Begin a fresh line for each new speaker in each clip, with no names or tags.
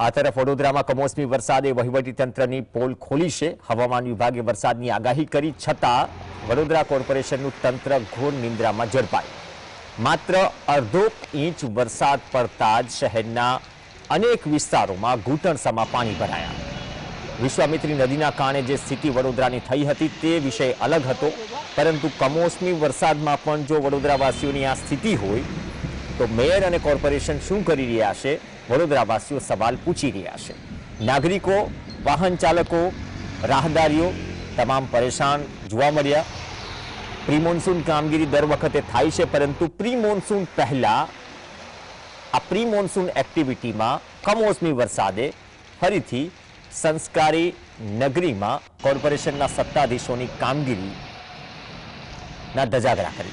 આ તરફ વડોદરામાં કમોસમી વરસાદે વહીવટીતંત્રની પોલ ખોલી છે. હવામાન વિભાગે વરસાદની આગાહી કરી છતાં વડોદરા કોર્પોરેશનનું તંત્ર ઘોર નિંદ્રામાં ઝડપાયું. માત્ર અડધો ઇંચ વરસાદ પડતા જ શહેરના અનેક વિસ્તારોમાં ઘૂંટણસમાં પાણી ભરાયા. વિશ્વામિત્રી નદીના કારણે જે સ્થિતિ વડોદરાની થઈ હતી તે વિષય અલગ હતો. પરંતુ કમોસમી વરસાદમાં પણ જો વડોદરાવાસીઓની આ સ્થિતિ હોય તો મેયર અને કોર્પોરેશન શું કરી રહ્યા છે? વડોદરાવાસીઓ સવાલ પૂછી રહ્યા છે. નાગરિકો, વાહન ચાલકો, રાહદારીઓ તમામ પરેશાન જોવા મળ્યા. પ્રી મોન્સૂન કામગીરી દર વખતે થાય છે, પરંતુ પ્રી મોન્સૂન પહેલા આ પ્રી મોન્સૂન એક્ટિવિટીમાં કમોસમી વરસાદે ફરીથી સંસ્કારી નગરીમાં કોર્પોરેશનના સત્તાધીશોની કામગીરી ના ધજાગરા કરી.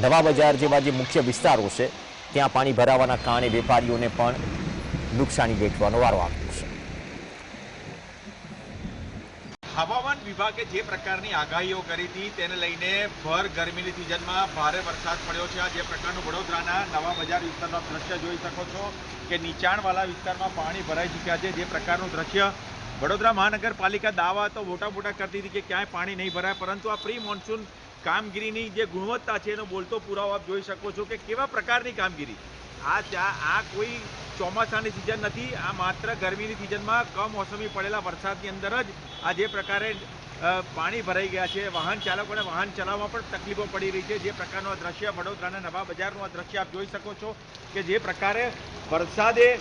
નવા બજાર જેવા જે મુખ્ય વિસ્તારો છે ત્યાં પાણી ભરાવાના કારણે વેપારીઓને પણ નુકસાની વેઠવાનો વારો આવ્યો છે.
હવામાન વિભાગે જે પ્રકારની આગાહીઓ કરી હતી તેને લઈને ભર ગરમીની સિઝનમાં ભારે વરસાદ પડ્યો છે. જે પ્રકારનું વડોદરાના નવા બજાર વિસ્તારનો દ્રશ્ય જોઈ શકો છો કે નીચાણવાળા વિસ્તારમાં પાણી ભરાઈ ચૂક્યા છે. જે પ્રકારનું દ્રશ્ય વડોદરા મહાનગરપાલિકા દાવા તો મોટા મોટા કરતી હતી કે ક્યાંય પાણી નહીં ભરાય, પરંતુ આ પ્રી મોન્સૂન કામગીરીની જે ગુણવત્તા છે એનો બોલતો પુરાવો આપ જોઈ શકો છો કે કેવા પ્રકારની કામગીરી. આ ચા- આ કોઈ ચોમાસાની સિઝન નથી, આ માત્ર ગરમીની સિઝનમાં કમોસમી પડેલા વરસાદની અંદર જ આ જે પ્રકારે પાણી ભરાઈ ગયા છે, વાહન ચાલકોને વાહન ચલાવવામાં પણ તકલીફો પડી રહી છે. જે પ્રકારનું આ દ્રશ્ય વડોદરાના નવા બજારનું આ દ્રશ્ય આપ જોઈ શકો છો કે જે પ્રકારે વરસાદે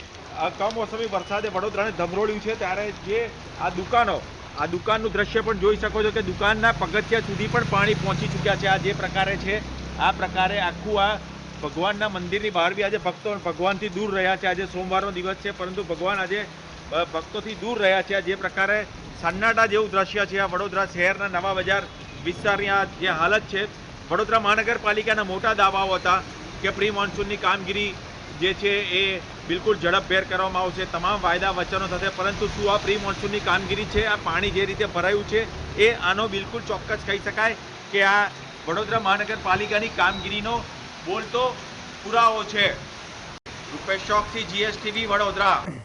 કમોસમી વરસાદે વડોદરાને ધમરોળ્યું છે. ત્યારે જે આ દુકાનો આ દુકાનનું દ્રશ્ય પણ જોઈ શકો છો કે દુકાનના પગથિયા સુધી પણ પાણી પહોંચી ચૂક્યા છે. આ જે પ્રકારે છે, આ પ્રકારે આખું આ ભગવાનના મંદિરની બહાર બી આજે ભક્તો ભગવાનથી દૂર રહ્યા છે. આજે સોમવારનો દિવસ છે, પરંતુ ભગવાન આજે ભક્તોથી દૂર રહ્યા છે. આ જે પ્રકારે સન્નાટા જેવું દ્રશ્ય છે. આ વડોદરા શહેરના નવા બજાર વિસ્તારની આ જે હાલત છે. વડોદરા મહાનગરપાલિકાના મોટા દાવાઓ હતા કે પ્રી મોન્સૂનની કામગીરી જે છે એ બિલકુલ ઝડપભેર કરવામાં આવશે. તમામ વાયદા વચનો થશે પરંતુ શું આ પ્રી મોન્સૂનની કામગીરી છે? આ પાણી જે રીતે ભરાયું છે, એ આનો બિલકુલ ચોક્કસ કહી શકાય કે આ વડોદરા મહાનગરપાલિકાની કામગીરીનો બોલતો પુરાવો છે. રૂપેશ ચોકથી જીએસટીવી વડોદરા.